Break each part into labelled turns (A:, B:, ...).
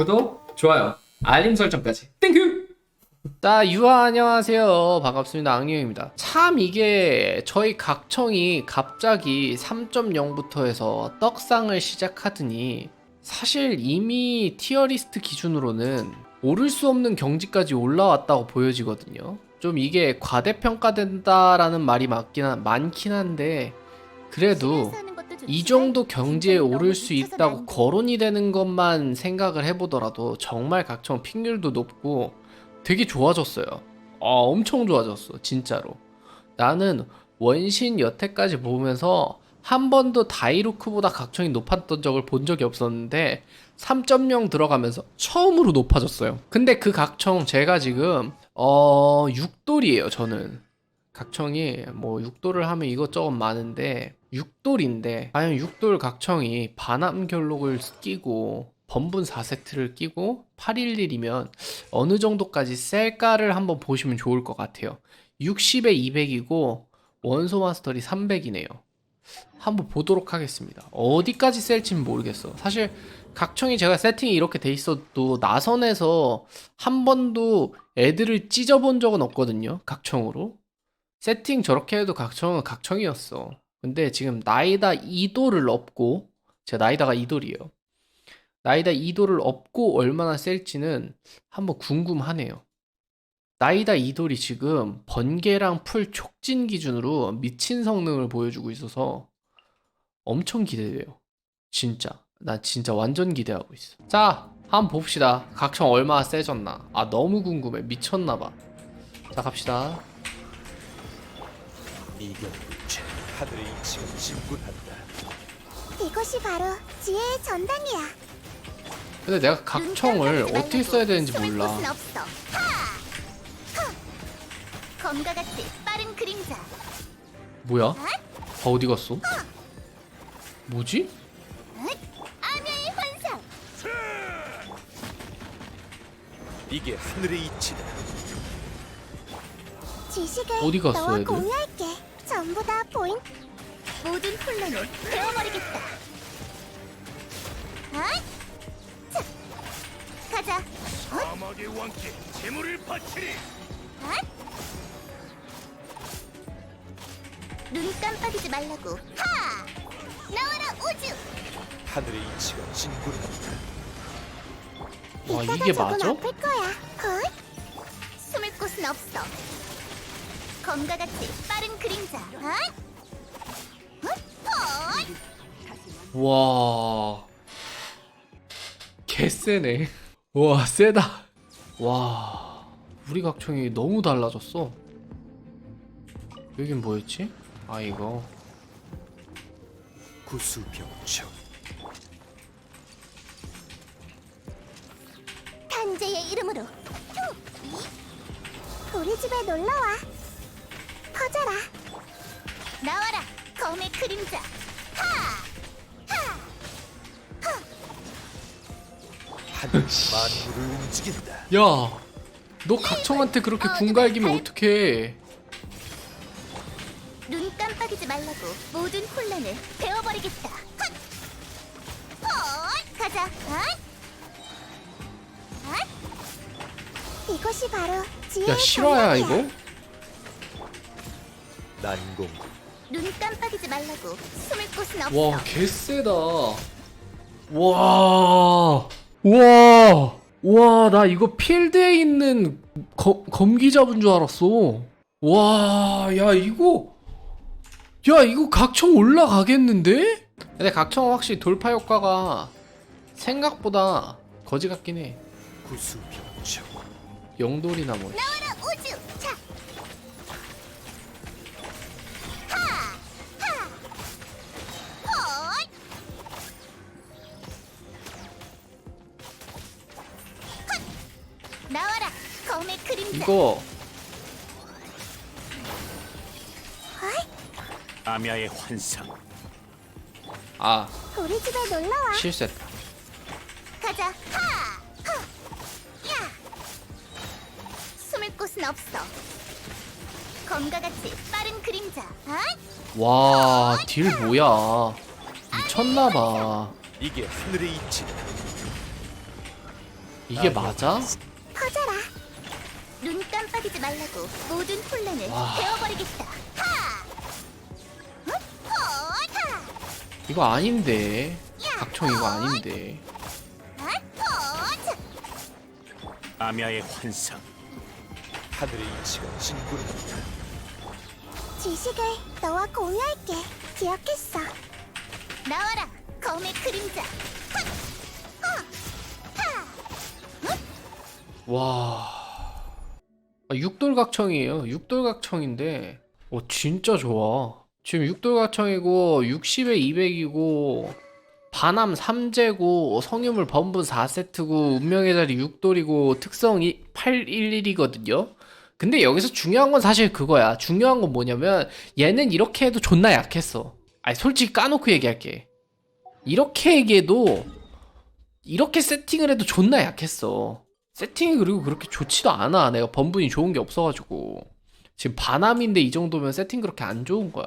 A: 구독, 좋아요, 알림 설정까지. 땡큐!
B: 자, 유아 안녕하세요. 반갑습니다. 악령입니다. 참 이게 저희 각청이 갑자기 3.0부터 해서 떡상을 시작하더니 사실 이미 티어리스트 기준으로는 오를 수 없는 경지까지 올라왔다고 보여지거든요. 좀 이게 과대평가된다라는 말이 맞긴 한, 많긴 한데 그래도 이 정도 경지에 오를 수 있다고 거론이 되는 것만 생각을 해보더라도 정말 각청 픽률도 높고 되게 좋아졌어요. 아, 엄청 좋아졌어. 진짜로. 나는 원신 여태까지 보면서 한 번도 다이루크보다 각청이 높았던 적을 본 적이 없었는데 3.0 들어가면서 처음으로 높아졌어요. 근데 그 각청 제가 지금 어 6돌이에요, 저는. 각청이 뭐 6돌을 하면 이것저것 많은데 6돌인데 과연 6돌 각청이 반암 결록을 끼고 번분 4세트를 끼고 811이면 어느 정도까지 셀까를 한번 보시면 좋을 것 같아요. 60에 200이고 원소 마스터리 300이네요. 한번 보도록 하겠습니다. 어디까지 셀지는 모르겠어. 사실 각청이 제가 세팅이 이렇게 돼 있어도 나선에서 한 번도 애들을 찢어본 적은 없거든요. 각청으로. 세팅 저렇게 해도 각청은 각청이었어. 근데 지금 나이다 2도를 업고 제가 나이다가 2돌이에요. 나이다 2돌을 업고 얼마나 셀지는 한번 궁금하네요. 나이다 2돌이 지금 번개랑 풀 촉진 기준으로 미친 성능을 보여주고 있어서 엄청 기대돼요. 진짜. 나 진짜 완전 기대하고 있어. 자, 한번 봅시다. 각청 얼마나 세졌나. 아, 너무 궁금해. 미쳤나봐. 자, 갑시다.
C: 이경불체 하늘의 이치가 진군한다.
D: 이것이 바로 지혜의 전당이야.
B: 근데 내가 각청을 어떻게 써야 되는지 몰라.
D: 없어. 검과 같이 빠른 그림자.
B: 뭐야? 다 어디 갔어? 뭐지?
D: 암야의 환상.
C: 이게 하늘의 이치다.
D: 지식을
B: 어디 갔어,
D: 너와
B: 애들?
D: 모든 혼란을 배워버리겠다. 아? 자, 가자.
C: 사막의 왕께 재물을 바치리.
D: 아? 눈 깜빡이지 말라고. 하! 나와라 우주.
C: 하늘의 이치가 진군한다.
B: 와,
D: 이따가
B: 이게
D: 조금
B: 맞아?
D: 아플 거야. 헐? 숨을 곳은 없어. 검과 같이 빠른 그림자. 어?
B: 와. 개쎄네. 와, 세다. 와. 우리 각청이 너무 달라졌어. 여긴 뭐였지? 아, 이거.
C: 구수병청
D: 탄재의 이름으로. 우리 집에 놀러 와. 퍼져라. 나와라. 검의 그림자.
C: 만물을 움직인다.
B: 야. 너 각청한테 그렇게 분갈기면 어떡해.
D: 눈 깜빡이지 말라고 모든 혼란을 배워버리겠다. 헛! 헛! 가자. 헛! 헛! 이것이 바로 지혜의
B: 야, 실화야. 이거?
C: 난공
D: 눈 깜빡이지 말라고 숨을 곳은 없어.
B: 와, 개쎄다. 와. 와. 와, 나 이거 필드에 있는 검, 검기 잡은 줄 알았어. 와, 야, 이거. 야, 이거 각청 올라가겠는데? 근데 각청은 확실히 돌파 효과가 생각보다 거지 같긴 해. 영돌이나 뭐.
D: 나와라 우주.
B: 이거
C: 암야의 환상
B: 아
D: 우리 집에 놀러 와.
B: 실수했다.
D: 가자. 하! 하! 야! 숨을 곳은 없어. 검과 같이 빠른 그림자. 아?
B: 와, 딜 뭐야? 미쳤나봐.
C: 이게 하늘의 이치다.
B: 이게 맞아?
D: 눈 깜빡이지 말라고 모든 혼란을
B: 와.
D: 베어버리겠다. 하! 헛! 헛! 하!
B: 이거 아닌데 각청 이거 아닌데
D: 헛!
C: 아미아의 환상. 하늘의 이치가 진구른다.
D: 지식을 너와 공유할게. 기억했어. 나와라, 검의 그림자. 헛! 하! 하!
B: 와 아, 육돌각청이에요. 육돌각청인데 어 진짜 좋아. 지금 육돌각청이고 60에 200이고 반함 3제고 성유물 범분 4세트고 운명의 자리 6돌이고 특성 811이거든요. 근데 여기서 중요한 건 사실 그거야. 중요한 건 뭐냐면 얘는 이렇게 해도 존나 약했어. 아니 솔직히 까놓고 얘기할게. 이렇게 얘기해도 이렇게 세팅을 해도 존나 약했어 세팅이 그리고 그렇게 좋지도 않아. 내가 번분이 좋은 게 없어가지고. 지금 반함인데 이 정도면 세팅 그렇게 안 좋은 거야.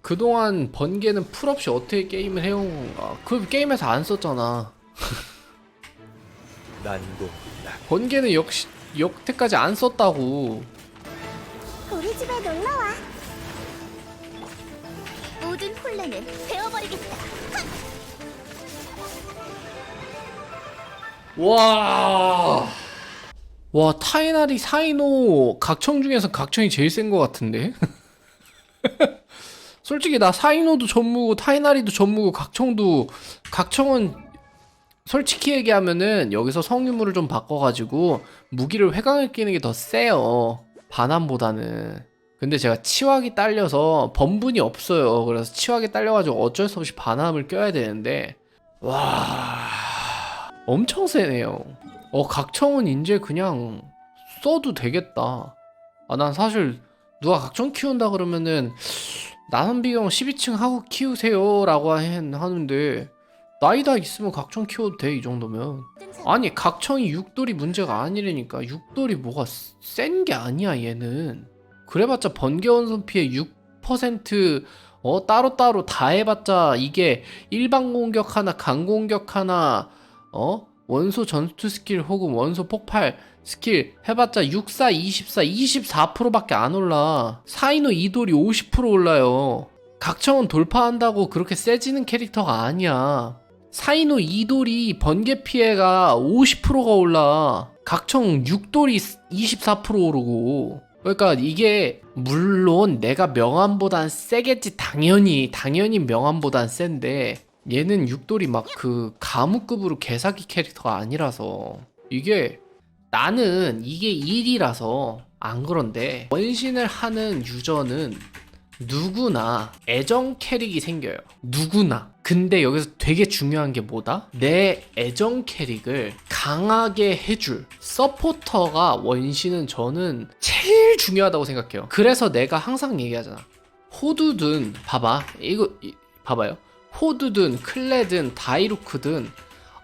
B: 그동안 번개는 풀 없이 어떻게 게임을 해온 건가. 그 게임에서 안 썼잖아.
C: 난고
B: 번개는 역시, 역태까지 안 썼다고.
D: 우리 집에 놀러 와. 모든 혼란을 베어버리겠다.
B: 와. 와, 타이나리 사이노 각청 중에서 각청이 제일 센 것 같은데? 솔직히 나 사이노도 전무고 타이나리도 전무고 각청도 각청은 솔직히 얘기하면은 여기서 성유물을 좀 바꿔가지고 무기를 회강을 끼는 게 더 세요 반함보다는 근데 제가 치wak이 딸려서 번분이 없어요 그래서 치wak이 딸려가지고 어쩔 수 없이 반함을 껴야 되는데 와 엄청 세네요. 어 각청은 이제 그냥 써도 되겠다. 아 난 사실 누가 각청 키운다 그러면은 나선비경 12층 하고 키우세요 라고 하는데 나이 다 있으면 각청 키워도 돼 이 정도면. 아니 각청이 육돌이 문제가 아니라니까. 육돌이 뭐가 센 게 아니야 얘는. 그래봤자 번개원선 피해 6%어 따로따로 다 해봤자 이게 일반 공격 하나 강 공격 하나 어? 원소 전투 스킬 혹은 원소 폭발 스킬 해봤자 64, 24, 24%밖에 안 올라. 사이노 이돌이 50% 올라요. 각청은 돌파한다고 그렇게 세지는 캐릭터가 아니야. 사이노 2돌이 번개 피해가 50%가 올라. 각청 6돌이 24% 오르고. 그러니까 이게 물론 내가 명함보단 세겠지. 당연히 당연히 명함보단 센데 얘는 6돌이 막 그 가무급으로 개사기 캐릭터가 아니라서 이게 나는 이게 1이라서 안 그런데 원신을 하는 유저는 누구나 애정 캐릭이 생겨요. 누구나. 근데 여기서 되게 중요한 게 뭐다? 내 애정 캐릭을 강하게 해줄 서포터가 원신은 저는 제일 중요하다고 생각해요. 그래서 내가 항상 얘기하잖아. 호두든 봐봐. 이거 이- 봐봐요. 호두든 클레든 다이루크든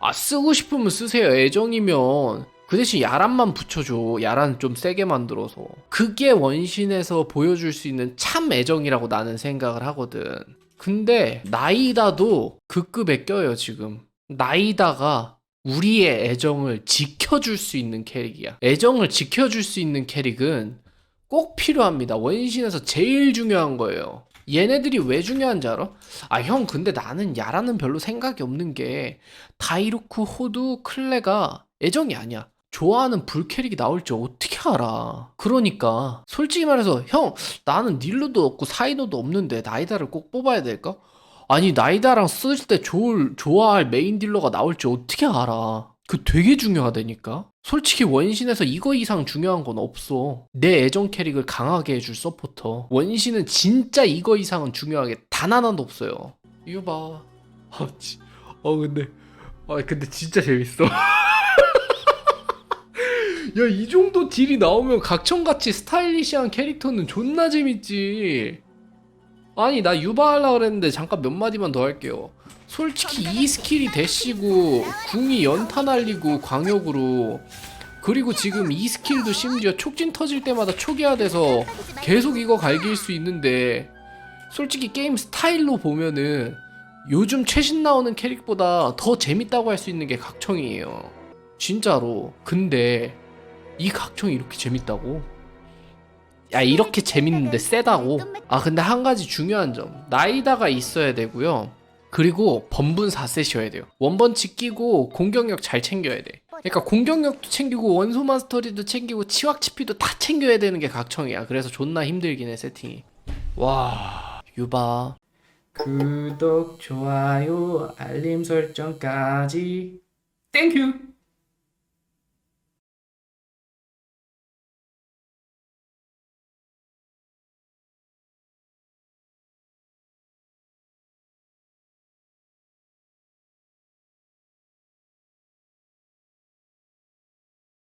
B: 아 쓰고 싶으면 쓰세요. 애정이면 그 대신 야란만 붙여줘. 야란 좀 세게 만들어서. 그게 원신에서 보여줄 수 있는 참 애정이라고 나는 생각을 하거든. 근데 나이다도 그 급에 껴요 지금. 나이다가 우리의 애정을 지켜줄 수 있는 캐릭이야. 애정을 지켜줄 수 있는 캐릭은 꼭 필요합니다. 원신에서 제일 중요한 거예요. 얘네들이 왜 중요한지 알아? 아, 형, 근데 나는 야라는 별로 생각이 없는 게, 다이루크, 호두, 클레가 애정이 아니야. 좋아하는 불 캐릭이 나올지 어떻게 알아? 그러니까, 솔직히 말해서, 형, 나는 닐루도 없고 사이노도 없는데, 나이다를 꼭 뽑아야 될까? 아니, 나이다랑 쓸 때 좋을, 좋아할 메인 딜러가 나올지 어떻게 알아? 그 되게 중요하다니까? 솔직히 원신에서 이거 이상 중요한 건 없어. 내 애정 캐릭을 강하게 해줄 서포터. 원신은 진짜 이거 이상은 중요하게 단 하나도 없어요. 이거 봐. 아, 지, 어, 근데, 아, 근데 진짜 재밌어. 야, 이 정도 딜이 나오면 각청같이 스타일리시한 캐릭터는 존나 재밌지. 아니, 나 유바 하려고 그랬는데 잠깐 몇 마디만 더 할게요. 솔직히 이 스킬이 대시고 궁이 연타 날리고 광역으로 그리고 지금 이 스킬도 심지어 촉진 터질 때마다 초기화돼서 계속 이거 갈길 수 있는데 솔직히 게임 스타일로 보면은 요즘 최신 나오는 캐릭보다 더 재밌다고 할 수 있는 게 각청이에요. 진짜로. 근데 이 각청이 이렇게 재밌다고? 야 이렇게 재밌는데 세다고? 아 근데 한 가지 중요한 점 나이다가 있어야 되고요. 그리고 번분 4셋이어야 돼요. 원번치 끼고 공격력 잘 챙겨야 돼. 그러니까 공격력도 챙기고 원소 마스터리도 챙기고 치확 치피도 다 챙겨야 되는 게 각청이야. 그래서 존나 힘들긴 해 세팅이. 와 유바
A: 구독, 좋아요, 알림 설정까지 땡큐